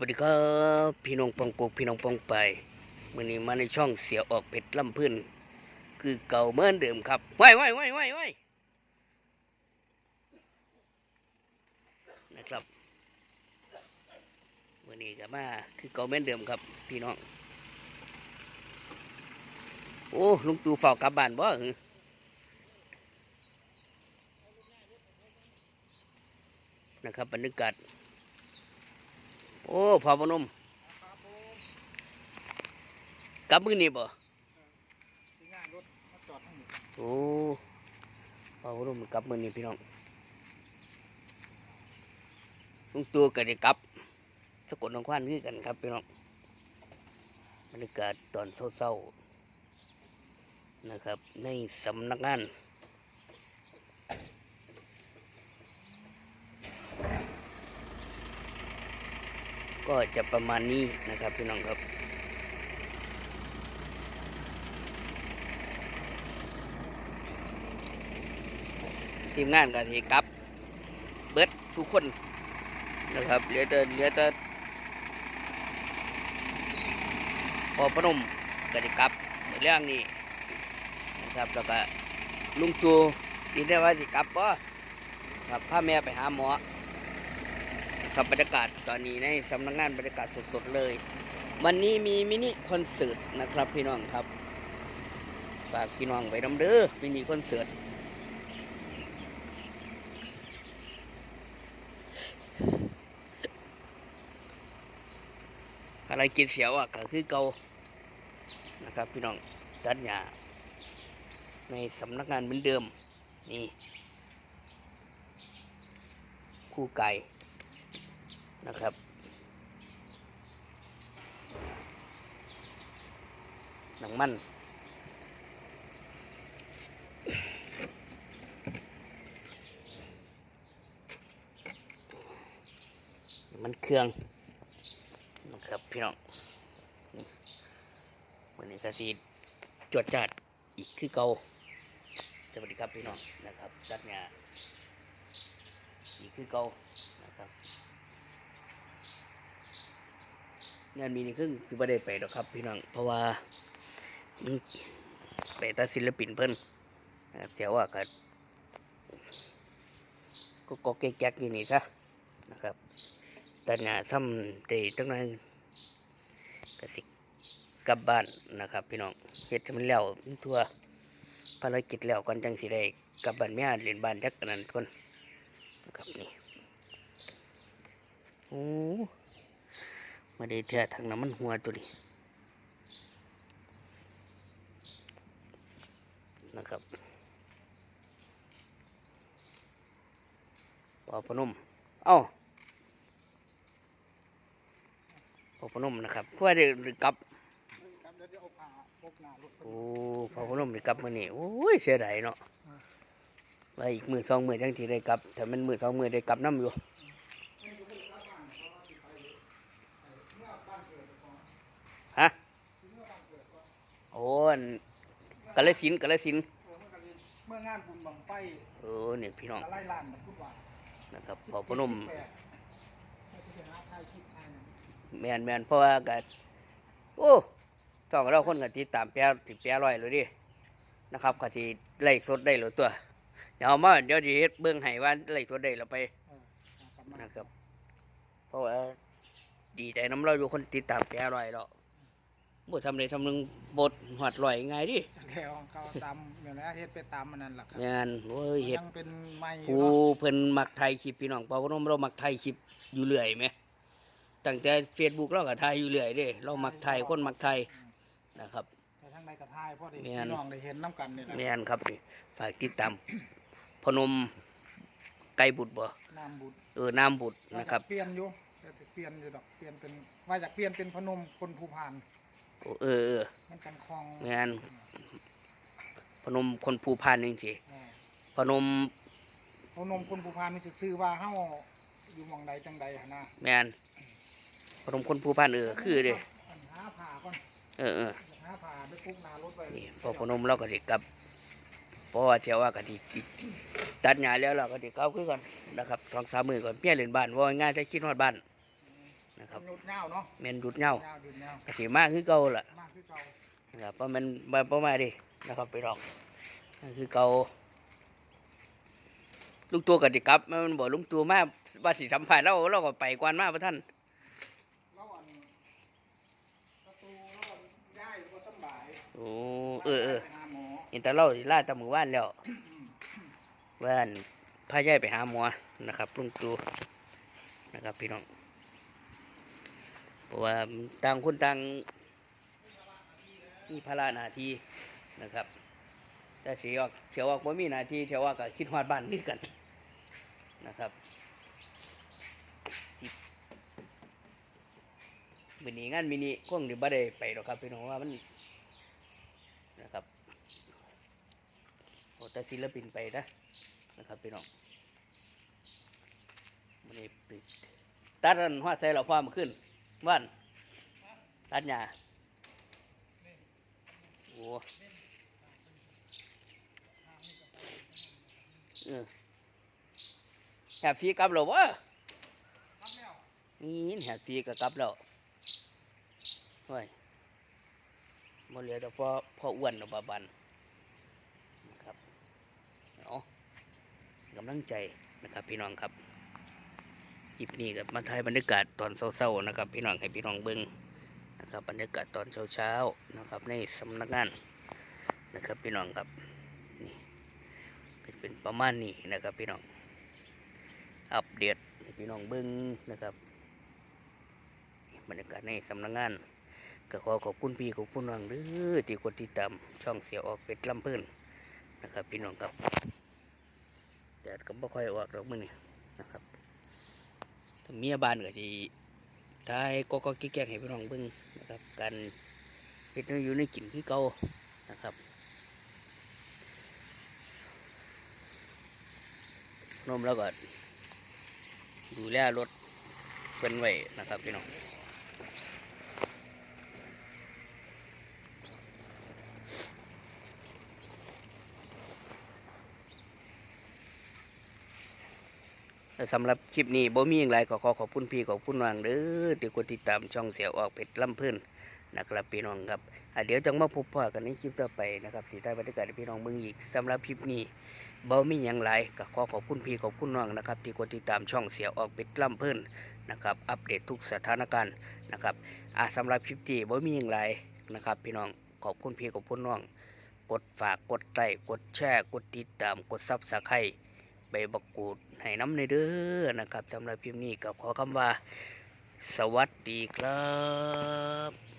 วัสดีครับพี่น้องปองกกพี่น้องปองไปมื่อนี้มาในช่องเสียออกเป็ดลำพื้นคือเก่าเหมือนเดิมครับไว้ไว้ไว้ไว้ไว้นะครับมื่อนี้ก็มาคือเก่าเหมือนเดิมครับ พี่น้องโอ้ลุงตู่เฝ้ากลับบ้านบ่นะครับบรรยากาศ โอ้พอพนมกลับมือนี่บ่ที่ง่ายรถมาจอดทั้งหมดโอ้พอพนมกลับมือนี่พี่น้องลุงตัวก็ได้กลับสะกลนครคือกันครับพี่น้องบรรยากาศตอนเศร้าๆนะครับ ในสำนักงาน ก็จะประมาณนี้นะครับพี่น้องครับทีมงานก็ทีกลับ เบิดทุกคนนะครับเหลือแต่เหลือแต่พอพนมก็ได้กลับในเรื่องนี้นะครับแล้วก็ลุงตูที่ได้ว่าสิกลับป่ครับพาแม่ไปหาหมอ ครับบรรยากาศตอนนี้ในสำนักงานบรรยากาศสดๆเลย วันนี้มีมินิคอนเสิร์ตนะครับพี่น้องครับ ฝากพี่น้องไว้น้ำเด้อมินิคอนเสิร์ตอะไรกินเสียวอะก็คือเกานะครับพี่น้องจัดหยาในสำนักงานเหมือนเดิมนี่คู่ไก่ นะครับ หนังมันมันเครื่องนะครับพี่น้องวันนี้ก็สีจวดจัดอีกคือเกาสวัสดีครับพี่น้องนะครับจัดงานอีกคือเกานะครับ งานมีนี่ครึ่งสิบ่ได้ไปหรอกครับ พี่น้องเพราะว่ามันไปตัดศิลปินเพิ่นนะครับเจ้าว่าก็ก็ก็แก๊กอยู่นี่ซะนะครับแต่หน้าซ้ำได้ตั้งนั้นก็สิกลับบ้านนะครับ พี่น้องเฮ็ดมันแล้วทั่วภารกิจแล้วก่อนจังสิได้กลับบ้านแม่เรียนบ้านจักอันนั้นคนนะครับนี่โอ้ มาได้เท่าทางน้ำมันหัวตัวนี้นะครับปอพนม เอ้าปอพนมนะครับเพื่อได้กลับครับเดี๋ยวจะเอาผ้าพกหน้ารถไปโอ้ปอพนมได้กลับมานี่โอ้ยเสียดายเนาะไว้อีกมือสองมือจังที่ได้กลับถ้ามันมือสองมือได้กลับน้ำอยู่ ฮะโอ้อันกาลสินธุ์กาลสินธุ์เออเมื่อกันนี้เมื่องานบุญบังไฟเออเนี่ยพี่น้องอะไรล้านแบบพูดว่านะครับพอพนมแปดให้ไปหาถ่ายคลิปถ่ายหนังแมนแมนเพราะว่าก็โอ้ต้องเราคนก็ติดตามแปรติดแปรร้อยเลยดินะครับก็สิไล่สดได้หรือตัว เดี๋ยวเอามาเดี๋ยวดีเฮ็ดเบิ่งให้ว่าไล่สดได้เราไปเออเอากลับมานะครับเพราะว่า ดีใจน้ำเราอยู่คนติดตามแปรร้อยแล้วบ่ทำเลยทำหนึงบทหอดร้อยง่ายดิแถวเขาตามอย่างนี้เฮ็ดไปตามมันนั่นแหละครับแมนโอ้ยเฮ็ดยังเป็นไม้อยู่ผู้เนาะเพิ่นมักไทยคลิปพี่น้องเพราะว่าเรามักไทยคลิปอยู่เรื่อยไหมตั้งแต่เฟซบุ๊กเราก็ไทยอยู่เรื่อยเด้เรามักไทยคนมักไทยนะครับแต่ทั้งในกระทายพ่อได้แม่พี่นน้องได้เห็นน้ำกันนี่แหละแม่นครับนี่ฝากติดตามพนมไก่บุตรบ่น้ำบุญเออน้ำบุตรนะครับเปลี่ยนอยู่ แต่สิเปลี่ยนอยู่ดอกเปลี่ยนเป็นว่าอยากเปลี่ยนเป็นพนมคนภูพานโอ้เออเออมันกันคลองแม่นพนมคนภูพานจริงเออๆพนมพนมคนภูพานนี่จะซื้อว่าเฮาอยู่หมองใดจังใดหั่นนะแม่นพนมคนภูพานเออคือเด้หาผ้าก่อนเออเออหาผ้าไปปุ๊กหน้ารถไว้นี่พอพนมเราก็สิกลับเพราะว่าเชื่อว่าก็สิตัดหญ้าแล้วเราก็สิเข้าคือกันนะครับสองสามมื้อก่อนเพี้ยเล่นบ้านว่าง่ายจะคิดฮอดบ้าน นะครับหยุดเงาเนาะแม่นดุดเหย้าเงาดุดเงาก็สิมาคือเก่าล่ะมากคือเก่านะครับเพราะมันบ่บ่มาดินะครับไปลองนั่นคือเก่าลุงตัวก็สิกลับมันบอกลุงตัวมาว่าสิสัมภาษณ์เราเราก็ไปก่อนมาบ่ทันแล้วอันประตูแล้วอันย้ายก็สำบายโอ้เออเออไปหาหมอเห็นแต่เราสิลาแตะมื้อวานแล้วว่าอั่นพายายไปหาหมอนะครับลุงตัวนะครับพี่น้องเพ ราะว่าต่างคนต่างมีภาระหน้าที่นะครับแต่เสียออกเสียออกบ่มีหน้าที่เสียออกก็คิดฮอดบ้านนี่กันนะครับมินี้งานมินิคงสิบ่ได้ไปหรอกครับพี่น้องว่ามันนะครับโอ้แต่ศิลปินไปนะนะครับพี่น้องมันนี้ปิดตัดอันหัวใส่เราความขึ้น ว่านตัดหญ้าโอ้เออแหบฟีกลับแล้ววะรับแล้วนี่แหบฟีก็กลับแล้วเฮ้ยบ่เหลือแต่พอพออ้วนอบาบันนะครับเอาะกำลังใจนะครับพี่น้องครับ คลิปนี้กับมาถ่ายบรรยากาศตอนเศร้าๆนะครับพี่น้องให้พี่น้องเบิ้งนะครับบรรยากาศตอนเช้าๆนะครับในสำนักงานนะครับพี่น้องครับนี่ก็เป็นประมาณนี้นะครับพี่น้องอัปเดตให้พี่น้องเบิ้งนะครับบรรยากาศในสำนักงานก็ขอขอบคุณพี่ขอบคุณน้องเด้อที่กดติดตามช่องเสียออกเป็ดลำพิ่นนะครับพี่น้องครับแต่ก็บ่ค่อยออกดอกมื้อนี้นะครับ ถ้าเมียบ้านก็สิท้ายก็ก็กิ๊กแกงให้พี่น้องเบิ่งนะครับ การเป็นอยู่ในกลิ่นคือเก่านะครับนมแล้วก็ดูแลรถเป็นไว้นะครับพี่น้อง สำหรับคลิปนี้บ่มีอย่างไรก็ขอขอบคุณพี่ขอบคุณน้องเด้อที่กดติดตามช่องเสียออกเป็ดลำเพื่อนนะครับพี่น้องครับเดี๋ยวจังมาพบพ่อกันในคลิปต่อไปนะครับสีใต้บรรยากาศพี่น้องเบิ่งอีกสำหรับคลิปนี้บ่มีหยังหลายก็ขอขอบคุณพี่ขอบคุณน้องนะครับที่กดติดตามช่องเสียออกเป็ดล่ำเพิ่นนะครับอัปเดตทุกสถานการณ์นะครับสำหรับคลิปนี้บ่มีหยังหลายนะครับพี่น้องขอบคุณพี่ขอบคุณน้อง กดฝากกดไลค์กดแชร์กดติดตามกดซับสไครต์ บบักกูดให้น้ำในเด้อนะครับสำหรับพิมพ์นี้ก็ขอคำว่า สวัสดีครับ